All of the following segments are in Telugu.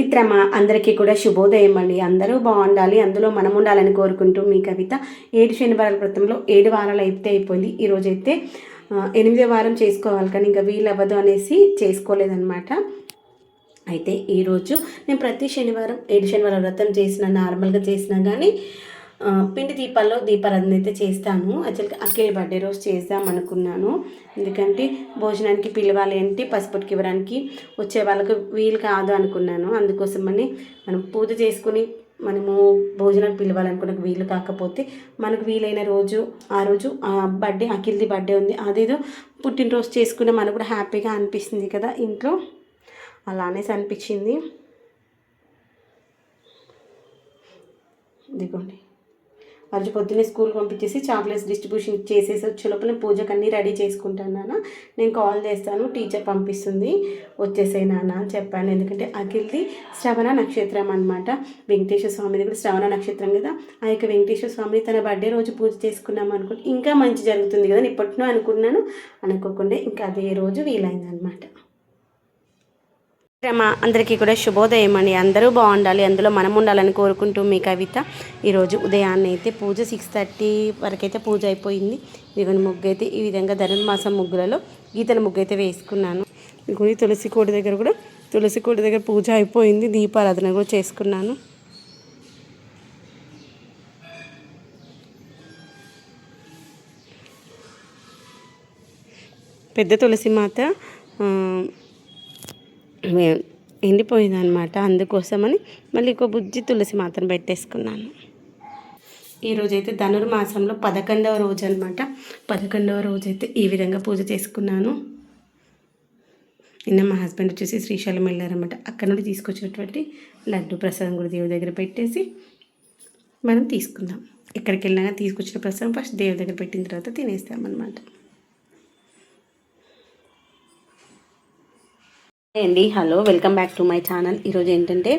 మిత్రమా అందరికీ కూడా శుభోదయం అండి. అందరూ బాగుండాలి. అందులో మనం ఉండాలని కోరుకుంటూ మీ కవిత ఏడు శనివారాల క్రితంలో ఏడు వారాలు అయితే అయిపోయింది. ఈరోజైతే ఎనిమిదో వారం చేసుకోవాలి కానీ ఇంకా వీలు అవ్వదు అనేసి చేసుకోలేదన్నమాట. అయితే ఈరోజు నేను ప్రతి శనివారం ఏడు శనివారం వ్రతం చేసిన నార్మల్గా చేసినా కానీ పిండి దీపాల్లో దీపారాధన అయితే చేస్తాను. యాక్చువల్గా అఖిల్ బర్త్డే రోజు చేద్దాం అనుకున్నాను. ఎందుకంటే భోజనానికి పిలవాలి అంటే పసుపుటికి ఇవ్వడానికి వచ్చే వాళ్ళకు వీలు కాదు అనుకున్నాను. అందుకోసమని మనం పూజ చేసుకుని మనము భోజనానికి పిలవాలనుకున్న వీలు కాకపోతే మనకు వీలైన రోజు ఆ రోజు ఆ బర్త్డే అఖిల్ది బర్త్డే ఉంది. అదేదో పుట్టినరోజు చేసుకున్న మనకు కూడా హ్యాపీగా అనిపిస్తుంది కదా ఇంట్లో. అలానే అనిపించింది. ఇదిగోండి. మరి పొద్దున్నే స్కూల్ పంపించేసి చాక్లెట్స్ డిస్ట్రిబ్యూషన్ చేసేసి వచ్చే లోపల పూజకు అన్నీ రెడీ చేసుకుంటాను నాన్న. నేను కాల్ చేస్తాను టీచర్ పంపిస్తుంది. వచ్చేసే నాన్న అని చెప్పాను. ఎందుకంటే అఖిల్ది శ్రవణ నక్షత్రం అనమాట వెంకటేశ్వర స్వామిది కూడా శ్రవణ నక్షత్రం కదా. ఆ యొక్క వెంకటేశ్వర స్వామిని తన బర్త్డే రోజు పూజ చేసుకున్నాం అనుకుంటే ఇంకా మంచి జరుగుతుంది కదా నేను అనుకున్నాను. అనుకోకుండా ఇంకా అదే రోజు వీలైందనమాట క్రమ అందరికీ కూడా శుభోదయం అండి. అందరూ బాగుండాలి. అందులో మనం ఉండాలని కోరుకుంటూ మీ కవిత ఈరోజు ఉదయాన్నే అయితే పూజ సిక్స్ థర్టీ వరకు అయితే పూజ అయిపోయింది. ఇదిగోని ముగ్గు అయితే ఈ విధంగా ధనుర్మాసం ముగ్గులలో గీతల ముగ్గు అయితే వేసుకున్నాను. ఇదిగోని తులసి కోటి దగ్గర కూడా తులసి కోటి దగ్గర పూజ అయిపోయింది. దీపారాధన కూడా చేసుకున్నాను. పెద్ద తులసి మాత ఎండిపోయిందనమాట అందుకోసమని మళ్ళీ ఒక బుజ్జి తులసి మాత్రం పెట్టేసుకున్నాను. ఈరోజైతే ధనుర్మాసంలో పదకొండవ రోజు అనమాట పదకొండవ రోజు అయితే ఈ విధంగా పూజ చేసుకున్నాను. నిన్న మా హస్బెండ్ వచ్చేసి శ్రీశైలం వెళ్ళారనమాట అక్కడ నుండి తీసుకొచ్చినటువంటి లడ్డు ప్రసాదం కూడా దేవుడి దగ్గర పెట్టేసి మనం తీసుకుందాం. ఎక్కడికి వెళ్ళినా తీసుకొచ్చిన ప్రసాదం ఫస్ట్ దేవుడి దగ్గర పెట్టిన తర్వాత తినేస్తామన్నమాట. అండి. Hello welcome back to my channel. ఈరోజు ఏంటంటే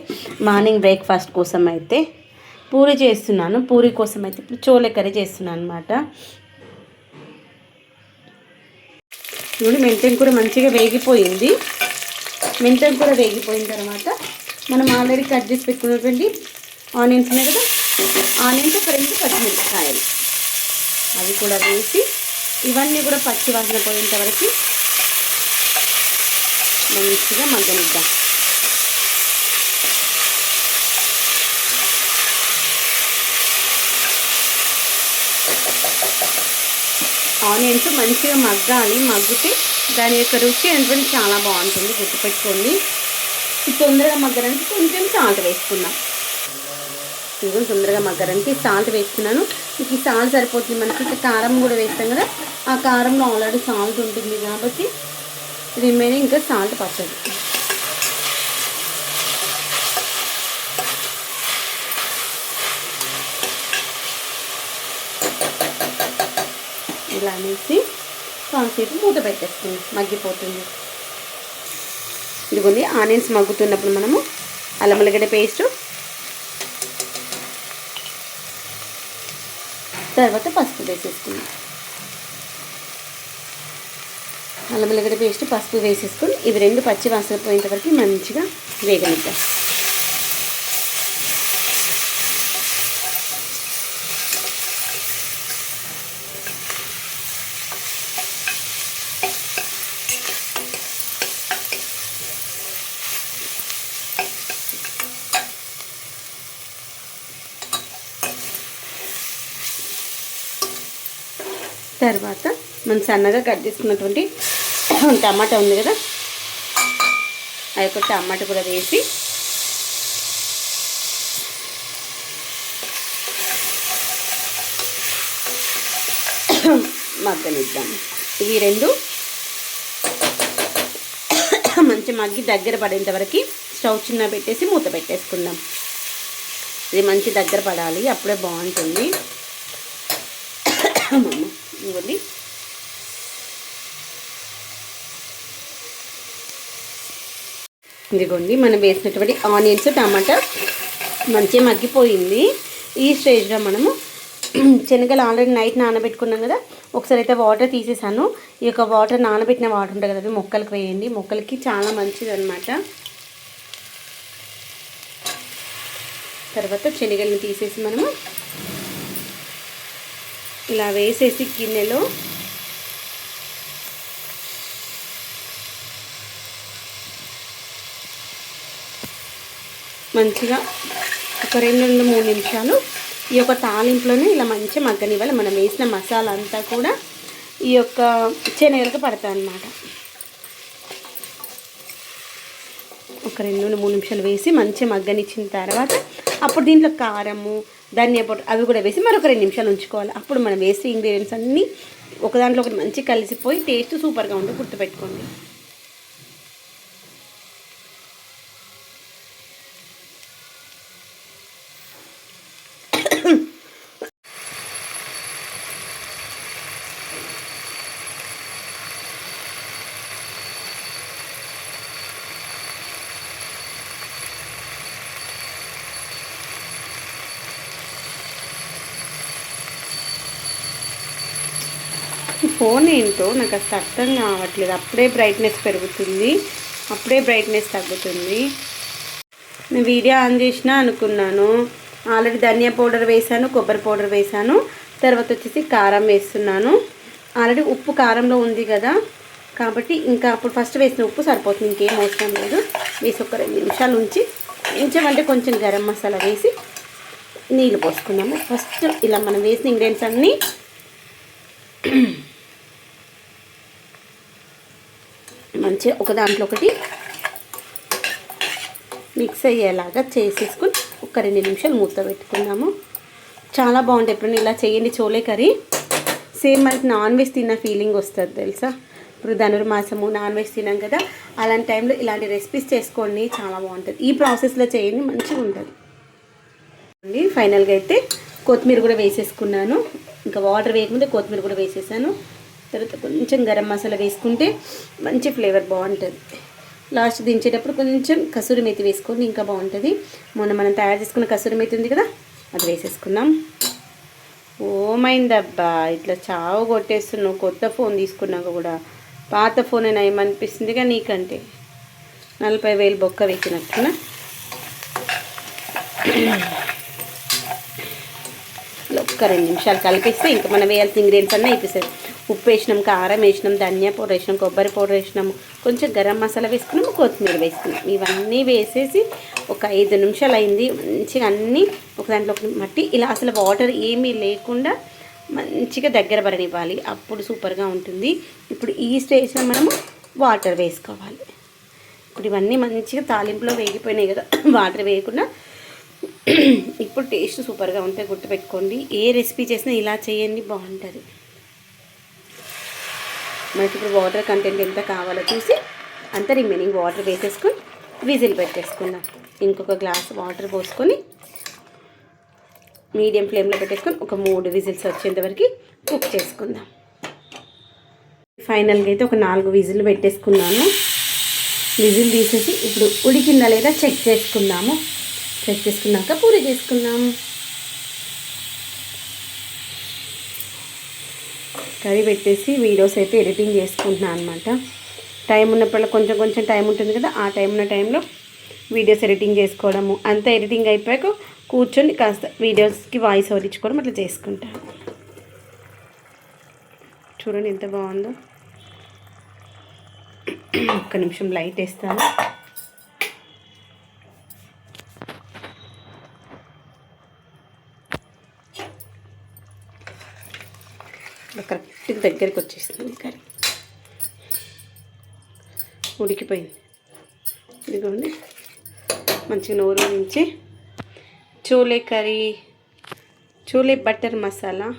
మార్నింగ్ బ్రేక్ఫాస్ట్ కోసం అయితే పూరి చేస్తున్నాను. పూరి కోసం అయితే ఇప్పుడు చోలే కర్రీ చేస్తున్నాను అనమాట ఇప్పుడు మెంతెన్ కూర మంచిగా వేగిపోయింది. మెంతెన్ కూర వేగిపోయిన తర్వాత మనం ఆల్రెడీ కట్ చేసి పెట్టుకున్నటువంటి ఆనియన్స్ ఉన్నాయి కదా? ఆనియన్స్ ఒక రెండు పచ్చిమిరపకాయలు. అవి కూడా వేసి ఇవన్నీ కూడా పచ్చి వాసన పోయేంత వరకు మంచిగా మగ్గనిద్దాం. ఆనియన్స్ మంచిగా మగ్గాలి. మగ్గితే దాని యొక్క రుచి అనేటువంటి చాలా బాగుంటుంది. గుర్తుపెట్టుకోండి. తొందరగా మగ్గడానికి కొంచెం సాల్ట్ వేసుకుందాం. ఇదిగో తొందరగా మగ్గడానికి సాల్ట్ వేస్తున్నాను మీకు ఈ సాల్ట్ సరిపోతుంది. మనకి కారం కూడా వేస్తాం కదా. ఆ కారంలో ఆల్రెడీ సాల్ట్ ఉంటుంది కాబట్టి రిమైనింగ్ ఇంకా సాల్ట్ పచ్చడి. ఇలా అనేసి కాసేపు మూత పెట్టేస్తుంది మగ్గిపోతుంది. ఇదిగోండి ఆనియన్స్ మగ్గుతున్నప్పుడు మనము అల్లం వెల్లిగడ్డ పేస్ట్ తర్వాత పసుపు వేసేసుకుందాం. అల్లం వెల్లిగడ్డ పేస్ట్ పసుపు వేసేసుకొని ఇవి రెండు పచ్చి వాసన పోయేంత వరకు మంచిగా వేగనిద్దాం. తర్వాత మనం సన్నగా కట్ చేసుకున్నటువంటి టమాటా ఉంది కదా. అది ఒక టమాటా కూడా వేసి మగ్గనిద్దాం. ఇవి రెండు మంచి మగ్గి దగ్గర పడేంత వరకు స్టవ్ చిన్న పెట్టేసి మూత పెట్టేసుకుందాం. ఇది మంచి దగ్గర పడాలి అప్పుడే బాగుంటుంది. ఇవ్వండి. ఇదిగోండి మనం వేసినటువంటి ఆనియన్స్ టమాటా మంచిగా మగ్గిపోయింది. ఈ స్టేజ్లో మనము శనగలు ఆల్రెడీ నైట్ నానబెట్టుకున్నాం కదా ఒకసారి అయితే వాటర్ తీసేసాను. ఈ యొక్క వాటర్ నానబెట్టిన వాటర్ ఉంటుంది కదా అవి మొక్కలకు వేయండి. మొక్కలకి చాలా మంచిది అనమాట తర్వాత శనగలను తీసేసి మనము ఇలా వేసేసి గిన్నెలో మంచిగా ఒక రెండు రెండు మూడు నిమిషాలు ఈ యొక్క తాలింపులోనే ఇలా మంచిగా మగ్గనివ్వాలి. మనం వేసిన మసాలా అంతా కూడా ఈ యొక్క శనగలకు పడతాయి అన్నమాట. ఒక రెండు మూడు నిమిషాలు వేసి మంచిగా మగ్గనిచ్చిన తర్వాత అప్పుడు దీంట్లో కారము ధనియా పొట్టు అవి కూడా వేసి మరొక రెండు నిమిషాలు ఉంచుకోవాలి. అప్పుడు మనం వేసే ఇంగ్రీడియంట్స్ అన్నీ ఒక దాంట్లో ఒకటి మంచి కలిసిపోయి టేస్ట్ సూపర్గా ఉంటుంది గుర్తుపెట్టుకోండి. ఈ ఫోన్ ఏంటో నాకు అసలు అర్థం కావట్లేదు. అప్పుడే బ్రైట్నెస్ పెరుగుతుంది. అప్పుడే బ్రైట్నెస్ తగ్గుతుంది. నేను వీడియో ఆన్ చేసినా అనుకున్నాను. ఆల్రెడీ ధనియా పౌడర్ వేసాను కొబ్బరి పౌడర్ వేసాను తర్వాత వచ్చేసి కారం వేస్తున్నాను. ఆల్రెడీ ఉప్పు కారంలో ఉంది కదా. కాబట్టి ఇంకా అప్పుడు ఫస్ట్ వేసిన ఉప్పు సరిపోతుంది. ఇంకేం అవసరం లేదు. వేసి ఒక రెండు నిమిషాలు ఉంచి ఉంచమంటే కొంచెం గరం మసాలా వేసి నీళ్ళు పోసుకున్నాము ఫస్ట్ ఇలా మనం వేసిన ఇంగ్రీడియంట్స్ అన్నీ మంచిగా ఒక దాంట్లో ఒకటి మిక్స్ అయ్యేలాగా చేసేసుకుని ఒక రెండు నిమిషాలు మూత పెట్టుకుందాము. చాలా బాగుంటుంది ఎప్పుడైనా ఇలా చేయండి చోలే కర్రీ. సేమ్ మనకి నాన్ వెజ్ తిన్న ఫీలింగ్ వస్తుంది తెలుసా? ఇప్పుడు ధనుర్మాసము నాన్ వెజ్ తినాం కదా అలాంటి టైంలో ఇలాంటి రెసిపీస్ చేసుకోండి. చాలా బాగుంటుంది. ఈ ప్రాసెస్లో చేయండి మంచిగా ఉంటుంది. ఫైనల్గా అయితే కొత్తిమీర కూడా వేసేసుకున్నాను. ఇంకా వాటర్ వేయకముందే కొత్తిమీర కూడా వేసేసాను. తర్వాత కొంచెం గరం మసాలా వేసుకుంటే మంచి ఫ్లేవర్ బాగుంటుంది. లాస్ట్ దించేటప్పుడు కొంచెం కసూరి మేతి వేసుకోండి ఇంకా బాగుంటుంది. మొన్న మనం తయారు చేసుకున్న కసూరి మేతి ఉంది కదా అది వేసేసుకుందాం. ఓమైందబ్బా ఇట్లా చావు కొట్టేస్తున్నావు కొత్త ఫోన్ తీసుకున్నాక కూడా. పాత ఫోన్ అయినా ఏమనిపిస్తుందిగా నీకంటే. నలభై వేలు బొక్క వేసినట్టున? ఒక్క రెండు నిమిషాలు కలిపిస్తే ఇంకా మనం వేయాల్సిన ఇంగ్రీడియంట్స్ అన్నీ అయిపోతుంది ఉప్పు వేసినాం కారం వేసినాం ధనియా పౌడర్ వేసినాం కొబ్బరి పౌడర్ వేసినాము కొంచెం గరం మసాలా వేసుకున్నాము కొత్తిమీర వేసుకున్నాం. ఇవన్నీ వేసేసి ఒక ఐదు నిమిషాలు అయింది. మంచిగా అన్నీ ఒక దాంట్లో మట్టి. ఇలా అసలు వాటర్ ఏమీ లేకుండా మంచిగా దగ్గర పడనివ్వాలి. అప్పుడు సూపర్గా ఉంటుంది. ఇప్పుడు ఈ స్టేజ్లో మనము వాటర్ వేసుకోవాలి. ఇప్పుడు ఇవన్నీ మంచిగా తాలింపులో వేగిపోయినాయి కదా. వాటర్ వేయకుండా ఇప్పుడు టేస్ట్ సూపర్గా ఉంటే గుర్తుపెట్టుకోండి. ఏ రెసిపీ చేసినా ఇలా చేయండి బాగుంటుంది. మనకి ఇప్పుడు వాటర్ కంటెంట్ ఎంత కావాలో చూసి అంత రిమైనింగ్ వాటర్ వేసేసుకొని విజిల్ పెట్టేసుకుందాం. ఇంకొక గ్లాస్ వాటర్ పోసుకొని మీడియం ఫ్లేమ్లో పెట్టేసుకొని ఒక మూడు విజిల్స్ వచ్చేంత వరకు కుక్ చేసుకుందాం. ఫైనల్గా అయితే ఒక నాలుగు విజిల్ పెట్టేసుకున్నాను. విజిల్ తీసేసి ఇప్పుడు ఉడికిందా లేదా చెక్ చేసుకుందాము. చెక్ చేసుకున్నాక పూరి చేసుకుందాము కర్రీ పెట్టేసి వీడియోస్ అయితే ఎడిటింగ్ చేసుకుంటున్నాను అనమాట టైం ఉన్నప్పుడు కొంచెం కొంచెం టైం ఉంటుంది కదా ఆ టైం ఉన్న టైంలో వీడియోస్ ఎడిటింగ్ చేసుకోవడము. అంతా ఎడిటింగ్ అయిపోయాక కూర్చొని కాస్త వీడియోస్కి వాయిస్ ఓవర్ ఇచ్చుకోవడం అట్లా చేసుకుంటాను చూడండి ఎంత బాగుందో. ఒక్క నిమిషం లైట్ వేస్తాను. దగ్గరికి వచ్చేస్తుంది కర్రీ. ఉడికిపోయింది. ఇదిగోండి. మంచిగా నోరు నుంచి chole curry chole butter masala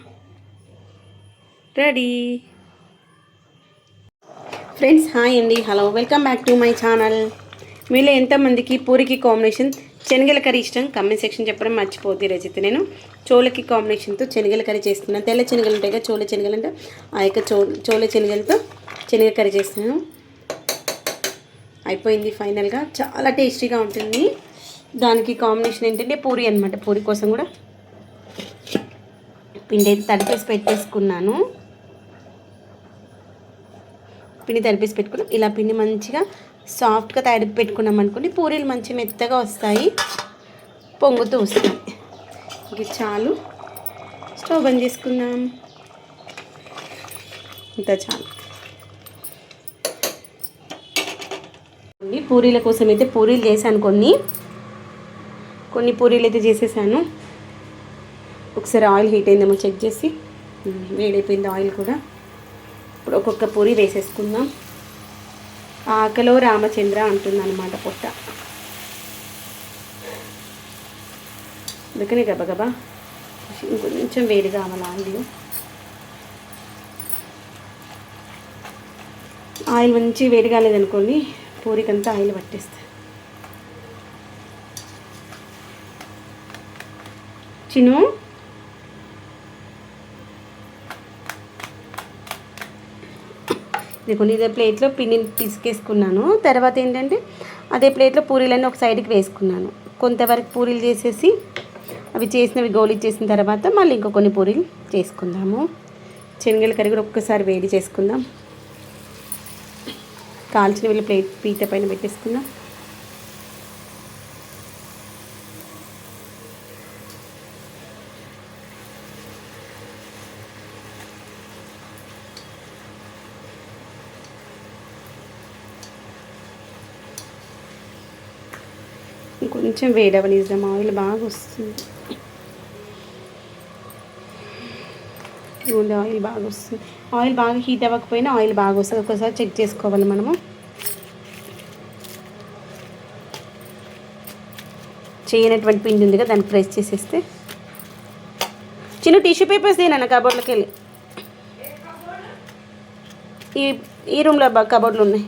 ready. Friends hi అండి. Hello welcome back to my channel. మీలో ఎంతమందికి పూరికి కాంబినేషన్ శనగల కర్రీ ఇష్టం. కమెంట్ సెక్షన్ చెప్పడం మర్చిపోతే రచిత నేను. చోలకి కాంబినేషన్తో శనగల కర్రీ చేస్తున్నాను తెల్ల శనగలు ఉంటాయి కదా చోల శనగలు అంటే. ఆ యొక్క చో చోళ శనగలతో శనగ కర్రీ చేస్తున్నాను. అయిపోయింది ఫైనల్గా చాలా టేస్టీగా ఉంటుంది. దానికి కాంబినేషన్ ఏంటంటే పూరి అనమాట పూరి కోసం కూడా పిండి అయితే తడిపేసి పెట్టేసుకున్నాను. పిండి తడిపేసి పెట్టుకున్నాం ఇలా పిండి మంచిగా సాఫ్ట్గా తయారు పెట్టుకున్నాం అనుకోండి పూరీలు మంచి మెత్తగా వస్తాయి. పొంగుతూ వస్తుంది ఇది చాలు. స్టవ్ బంద్ చేసుకుందాం. ఇంత చాలు. కొన్ని పూరీల కోసం అయితే పూరీలు చేశాను కొన్ని. కొన్ని పూరీలు అయితే చేసేసాను. ఒకసారి ఆయిల్ హీట్ అయిందేమో చెక్ చేసి. వేడైపోయింది ఆయిల్ కూడా. ఇప్పుడు ఒక్కొక్క పూరి వేసేసుకుందాం. ఆకలో రామచంద్ర అంటుందన్నమాట పొట్ట. అందుకని గబగబా ఇంకొంచెం వేడి కావాలా ఆయిల్ ఆయిల్ మంచి వేడి కాలేదనుకోండి పూరికంతా ఆయిల్ పట్టేస్తుంది చిను ఇదిగోండి ఇదే ప్లేట్లో పిండిని పిసికేసుకున్నాను. తర్వాత ఏంటంటే అదే ప్లేట్లో పూరీలన్నీ ఒక సైడ్కి వేసుకున్నాను. కొంతవరకు పూరీలు చేసేసి అవి చేసినవి గోళీ చేసిన తర్వాత మళ్ళీ ఇంకో కొన్ని పూరీలు చేసుకుందాము. శనగల కర్రీ కూడా ఒక్కసారి వేడి చేసుకుందాం. కాల్చిన వీళ్ళు ప్లేట్ పీట పైన పెట్టేసుకుందాం. కొంచెం వేడవనిద్దాం ఆయిల్ బాగా వస్తుంది. ఇదిగోండి ఆయిల్ బాగా వస్తుంది. ఆయిల్ బాగా హీట్ అవ్వకపోయినా ఆయిల్ బాగా వస్తుంది. ఒకసారి చెక్ చేసుకోవాలి మనము. చేయనటువంటి పిండి ఉంది కదా దాన్ని ప్రెస్ చేసేస్తే. చిన్న టిష్యూ పేపర్స్ దేనన్న కబోర్డ్లోకి వెళ్ళి ఈ ఈ రూమ్లో కబోర్డ్లు ఉన్నాయి.